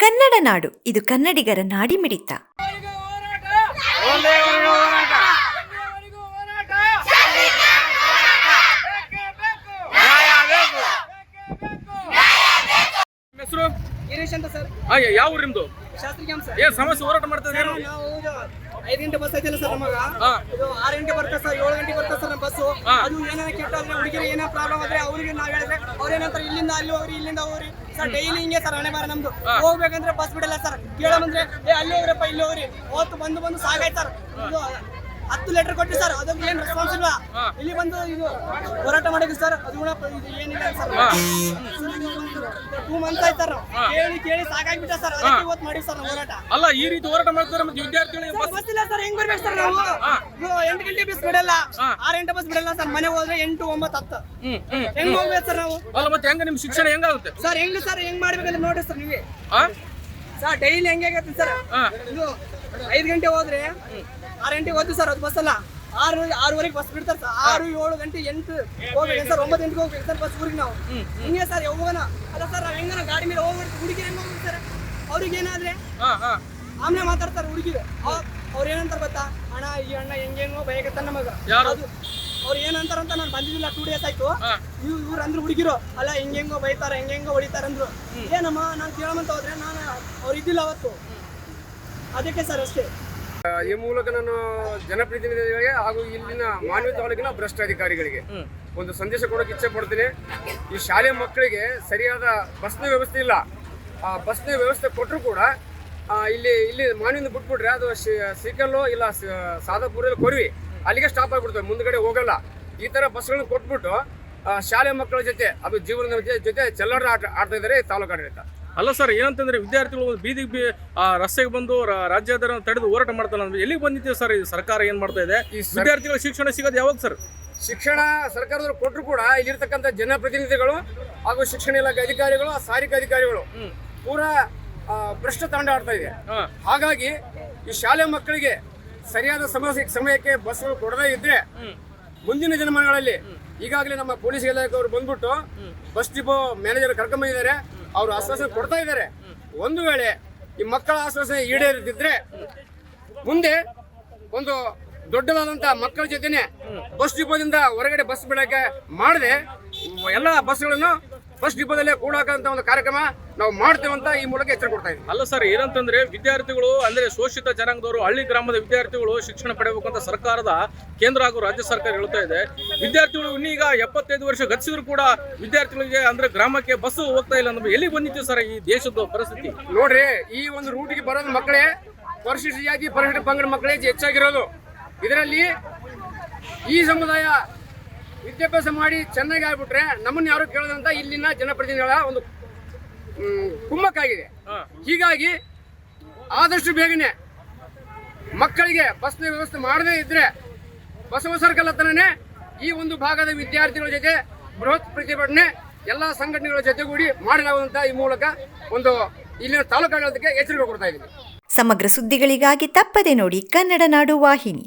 ಕನ್ನಡ ನಾಡು. ಇದು ಕನ್ನಡಿಗರ ನಾಡಿ ಮಿಡಿತ ಹೆಸರು ಸರ್. ಹಾಗೆ ಯಾವ ಊರು ನಿಮ್ದು ಶಾಸ್ತ್ರಿ ಸರ್. ಏನ್ ಸಮಸ್ಯೆ ಹೋರಾಟ ಮಾಡ್ತಾರೆ ಇದ್ದೀರಾ? ಐದು ಗಂಟೆ ಬಸ್ ಐತಿಲ್ಲ ಸರ್ ನಮಗ. ಇದು ಆರು ಗಂಟೆ ಬರ್ತದೆ ಸರ್ ಏಳು ಗಂಟೆ ಬರ್ತದೆ ಸರ್ ನಮ್ಮ ಬಸ್ಸು. ಅದು ಏನಾರ ಕೆಟ್ಟಾದ್ರೆ ಹುಡುಗಿರು ಏನೋ ಪ್ರಾಬ್ಲಮ್ ಆದ್ರೆ ಅವ್ರಿಗೆ ನಾವ್ ಹೇಳಿದ್ರೆ ಅವ್ರ ಏನಂತಾರೆ ಇಲ್ಲಿಂದ ಅಲ್ಲಿ ಹೋಗ್ರಿ ಇಲ್ಲಿಂದ ಹೋಗ್ರಿ. ಸರ್ ಡೈಲಿ ಹಿಂಗೆ ಸರ್ ಹಣೆ ಬಾರ ನಮ್ದು. ಹೋಗ್ಬೇಕಂದ್ರೆ ಬಸ್ ಬಿಡಲ್ಲ ಸರ್. ಕೇಳಂದ್ರೆ ಏ ಅಲ್ಲಿ ಹೋಗ್ರಪ್ಪ ಇಲ್ಲಿ ಹೋಗ್ರಿ. ಅವತ್ತು ಬಂದು ಬಂದು ಸಾಗಾಯ್ತು ಸರ್. ಇದು ಹತ್ತು ಲೆಟರ್ ಕೊಟ್ಟು ಸರ್ ಅದಕ್ಕೆ ಏನ್ ರೆಸ್ಪಾನ್ಸ್ ಇಲ್ಲ. ಇಲ್ಲಿ ಬಂದು ಇದು ಹೋರಾಟ ಮಾಡಿದ್ವಿ ಸರ್. ಅದು ಏನಿಲ್ಲ ಸರ್. ಟೂ ಮಂತ್ ಆಯ್ತು ಸರ್ ಕೇಳಿ ಕೇಳಿ ಸಾಕಾಗ್ಬಿಟ್ಟ ಸರ್ ಅದಕ್ಕೆ ಇವತ್ತು ಮಾಡಿ ಸರ್ ನಾವು ಹೋರಾಟ. ಅಲ್ಲ ಈ ರೀತಿ ಹೋರಾಟ ಮಾಡ್ತಾರೆ ಮತ್ತೆ ವಿದ್ಯಾರ್ಥಿಗಳಿಗೆ ಬಸ್ ಬಸ್ ಇಲ್ಲ ಸರ್ ಹೆಂಗ್ ಬರ್ಬೇಕು ಸರ್ ನಾವು? ಎಂಟು ಗಂಟೆ ಬಸ್ ಬಿಡಲ್ಲ. ಆರ್ ಗಂಟೆ ಬಸ್ ಬಿಡಲ್ಲ ಸರ್ ಮನೆ ಹೋದ್ರೆ ಎಂಟು ಒಂಬತ್ತು ಹತ್ತು. ಹೆಂಗ್ ಹೋಗ್ಬೇಕು ಸರ್ ನಾವು? ಅಲ್ಲ ಮತ್ತೆ ಹೆಂಗ ನಿಮ್ ಶಿಕ್ಷಣ ಹೆಂಗಾಗುತ್ತೆ ಸರ್ ಹೆಂಗ್ ಸರ್ ಹೆಂಗ್ ಮಾಡ್ಬೇಕಲ್ಲ ನೋಡಿ ಸರ್ ನೀವೇ. ಸರ್ ಡೈಲಿ ಹೆಂಗಾಗತ್ತೆ ಸರ್ ಐದು ಗಂಟೆ ಹೋದ್ರೆ ಆರು ಗಂಟೆಗೆ ಹೋದ್ವಿ ಸರ್ ಅದು ಬಸ್ ಅಲ್ಲ ಆರು ಆರೂವರೆಗೆ ಬಸ್ ಬಿಡ್ತಾರೆ ಸರ್ ಆರು ಏಳು ಗಂಟೆ ಎಂಟು ಹೋಗ್ಬೇಕು ಸರ್ ಒಂಬತ್ತು ಗಂಟೆಗೆ ಹೋಗ್ಬೇಕು ಸರ್ ಬಸ್ ಊರಿಗೆ ನಾವು. ಹಿಂಗೆ ಸರ್ ಹೋಗೋಣ ಅಲ್ಲ ಸರ್ ನಾವು ಹೆಂಗನ ಗಾಡಿ ಮೇಲೆ ಹೋಗ್ಬಿಡ್ತೀವಿ ಹುಡುಗಿ ಹೆಂಗ್ ಹೋಗ್ಬೇಕು ಸರ್ ಅವ್ರಿಗೆ ಏನಾದ್ರೆ ಆಮೇಲೆ ಮಾತಾಡ್ತಾರೆ ಹುಡುಗಿರು ಅವ್ರು ಏನಂತಾರೆ ಗೊತ್ತಾ? ಅಣ್ಣ ಈ ಅಣ್ಣ ಹೆಂಗೇನೋ ಭಯಕತ್ತ ನಮಗ? ಅದು ಅವ್ರು ಏನಂತಾರಂತ ನಾನು ಬಂದಿದ್ದಿಲ್ಲ ಟೂ ಡೇಸ್ ಆಯ್ತು. ಇವ್ ಇವ್ರು ಅಂದ್ರು ಹುಡುಗಿರು ಅಲ್ಲ ಹೆಂಗೆಂಗೋ ಬೈತಾರ ಹೆಂಗೆಂಗೋ ಹೊಡಿತಾರ ಅಂದ್ರು. ಏನಮ್ಮ ನಾನು ಕೇಳಮಂತ ಹೋದ್ರೆ ನಾನು ಅವ್ರು ಇದ್ದಿಲ್ಲ ಅವತ್ತು. ಅದಕ್ಕೆ ಸರ್ ಅಷ್ಟೇ. ಈ ಮೂಲಕ ನಾನು ಜನಪ್ರತಿನಿಧಿಗಳಿಗೆ ಹಾಗೂ ಇಲ್ಲಿನ ಮಾನ್ಯ ತಾಲೂಕಿನ ಭ್ರಷ್ಟ ಅಧಿಕಾರಿಗಳಿಗೆ ಒಂದು ಸಂದೇಶ ಕೊಡೋಕೆ ಇಚ್ಛೆ ಪಡ್ತೀನಿ. ಈ ಶಾಲೆ ಮಕ್ಕಳಿಗೆ ಸರಿಯಾದ ಬಸ್ನ ವ್ಯವಸ್ಥೆ ಇಲ್ಲ. ಆ ಬಸ್ನ ವ್ಯವಸ್ಥೆ ಕೊಟ್ಟರು ಕೂಡ ಇಲ್ಲಿ ಇಲ್ಲಿ ಮಾನವಿಂದ ಬಿಟ್ಬಿಟ್ರೆ ಅದು ಸಿಕಲ್ಲು ಇಲ್ಲ ಸಾದಾಪುರಲ್ಲಿ ಕೊರ್ವಿ. ಅಲ್ಲಿಗೆ ಸ್ಟಾಪ್ ಆಗಿಬಿಡ್ತವೆ ಮುಂದ್ಗಡೆ ಹೋಗಲ್ಲ. ಈ ಥರ ಬಸ್ಗಳನ್ನ ಕೊಟ್ಬಿಟ್ಟು ಶಾಲೆ ಮಕ್ಕಳ ಜೊತೆ ಅದು ಜೀವನದ ಜೊತೆ- ಜೊತೆ ಚೆಲ್ಲಾಟ ಆಟ ಆಡ್ತಾ ಇದ್ದಾರೆ ತಾಲೂಕಾಡಳಿತ ತಾಲೂಕು ಆಡಳಿತ. ಅಲ್ಲ ಸರ್ ಏನಂತಂದ್ರೆ ವಿದ್ಯಾರ್ಥಿಗಳು ಒಂದು ಬೀದಿಗೆ ಬಿ ಆ ರಸ್ತೆಗೆ ಬಂದು ರಾಜ್ಯಾಧಾರ ತಡೆದು ಹೋರಾಟ ಮಾಡ್ತಾರೆ ಅಂದ್ರೆ ಎಲ್ಲಿಗೆ ಬಂದಿದ್ದೀವಿ ಸರ್ ಈ ಸರ್ಕಾರ ಏನು ಮಾಡ್ತಾ ಇದೆ? ವಿದ್ಯಾರ್ಥಿಗಳ ಶಿಕ್ಷಣ ಸಿಗೋದು ಯಾವಾಗ ಸರ್? ಶಿಕ್ಷಣ ಸರ್ಕಾರದವರು ಕೊಟ್ಟರು ಕೂಡ ಇಲ್ಲಿರ್ತಕ್ಕಂಥ ಜನಪ್ರತಿನಿಧಿಗಳು ಹಾಗೂ ಶಿಕ್ಷಣ ಇಲಾಖೆ ಅಧಿಕಾರಿಗಳು ಸಾರಿಗೆ ಅಧಿಕಾರಿಗಳು ಪೂರಾ ಆ, ಭ್ರಷ್ಟ ತಾಂಡ ಆಡ್ತಾ ಇದೆ. ಹಾಗಾಗಿ ಈ ಶಾಲೆ ಮಕ್ಕಳಿಗೆ ಸರಿಯಾದ ಸಮಸ್ಯೆ ಸಮಯಕ್ಕೆ ಬಸ್ಗಳು ಕೊಡದೇ ಇದ್ರೆ ಮುಂದಿನ ದಿನಮಾನಗಳಲ್ಲಿ ಈಗಾಗಲೇ ನಮ್ಮ ಪೊಲೀಸ್ ಇಲಾಖೆಯವರು ಬಂದ್ಬಿಟ್ಟು ಬಸ್ ಡಿಪೋ ಮ್ಯಾನೇಜರ್ ಕರ್ಕೊಂಬಂದಿದ್ದಾರೆ. ಅವರು ಆಶ್ವಾಸನೆ ಕೊಡ್ತಾ ಇದ್ದಾರೆ. ಒಂದು ವೇಳೆ ಈ ಮಕ್ಕಳ ಆಶ್ವಾಸನೆ ಈಡೇರದಿದ್ರೆ ಮುಂದೆ ಒಂದು ದೊಡ್ಡದಾದಂತ ಮಕ್ಕಳ ಜೊತೆನೆ ಬಸ್ ಡಿಪೋದಿಂದ ಹೊರಗಡೆ ಬಸ್ ಬಿಡಕ್ಕೆ ಮಾಡದೆ ಎಲ್ಲ ಬಸ್ಗಳನ್ನು ಬಸ್ ಡಿಪೋದಲ್ಲೇ ಕೂಡಾಕಂತ ಒಂದು ಕಾರ್ಯಕ್ರಮ ನಾವು ಮಾಡ್ತೇವೆ ಅಂತ ಈ ಮೂಲಕ ಎಚ್ಚರ ಕೊಡ್ತಾ ಇದ್ದೀವಿ. ಅಲ್ಲ ಸರ್ ಏನಂತಂದ್ರೆ ವಿದ್ಯಾರ್ಥಿಗಳು ಅಂದ್ರೆ ಶೋಷಿತ ಜನಾಂಗದವರು ಹಳ್ಳಿ ಗ್ರಾಮದ ವಿದ್ಯಾರ್ಥಿಗಳು ಶಿಕ್ಷಣ ಪಡೆಯಬೇಕು ಅಂತ ಸರ್ಕಾರದ ಕೇಂದ್ರ ಹಾಗೂ ರಾಜ್ಯ ಸರ್ಕಾರ ಹೇಳ್ತಾ ಇದೆ. ವಿದ್ಯಾರ್ಥಿಗಳು ಇನ್ನೀಗ ಎಪ್ಪತ್ತೈದು ವರ್ಷ ಗತಿಸಿದ್ರು ಕೂಡ ವಿದ್ಯಾರ್ಥಿಗಳಿಗೆ ಅಂದ್ರೆ ಗ್ರಾಮಕ್ಕೆ ಬಸ್ ಹೋಗ್ತಾ ಇಲ್ಲ ಅಂದ್ರೆ ಎಲ್ಲಿ ಬಂದಿತ್ತು ಸರ್ ಈ ದೇಶದ ಪರಿಸ್ಥಿತಿ? ನೋಡ್ರಿ ಈ ಒಂದು ರೂಟಿಗೆ ಬರೋದು ಮಕ್ಕಳೇ ಪರಿಶಿಷ್ಟ ಜಾತಿ ಪರಿಶಿಷ್ಟ ಪಂಗಡ ಮಕ್ಕಳೇ ಹೆಚ್ಚಾಗಿರೋದು. ಇದರಲ್ಲಿ ಈ ಸಮುದಾಯ ವಿದ್ಯಾಭ್ಯಾಸ ಮಾಡಿ ಚೆನ್ನಾಗಿ ಆಗ್ಬಿಟ್ರೆ ನಮ್ಮನ್ನ ಯಾರು ಕೇಳದಂತ ಇಲ್ಲಿನ ಜನಪ್ರತಿನಿಧಿಗಳ ಒಂದು ಕುಮ್ಮಕ್ಕಾಗಿದೆ. ಹೀಗಾಗಿ ಆದಷ್ಟು ಬೇಗನೆ ಮಕ್ಕಳಿಗೆ ಬಸ್ನ ವ್ಯವಸ್ಥೆ ಮಾಡದೇ ಇದ್ರೆ ಬಸವ ಸರ್ಕಲ್ ಹತ್ರನೇ ಈ ಒಂದು ಭಾಗದ ವಿದ್ಯಾರ್ಥಿಗಳ ಜೊತೆ ಬೃಹತ್ ಪ್ರತಿಭಟನೆ ಎಲ್ಲ ಸಂಘಟನೆಗಳ ಜೊತೆಗೂಡಿ ಮಾಡಲಾಗುವಂತ ಈ ಮೂಲಕ ಒಂದು ಇಲ್ಲಿನ ತಾಲೂಕಾಡಳಿತಕ್ಕೆ ಎಚ್ಚರಿಕೆ ಕೊಡ್ತಾ ಇದ್ದೀನಿ. ಸಮಗ್ರ ಸುದ್ದಿಗಳಿಗಾಗಿ ತಪ್ಪದೆ ನೋಡಿ ಕನ್ನಡ ನಾಡು ವಾಹಿನಿ.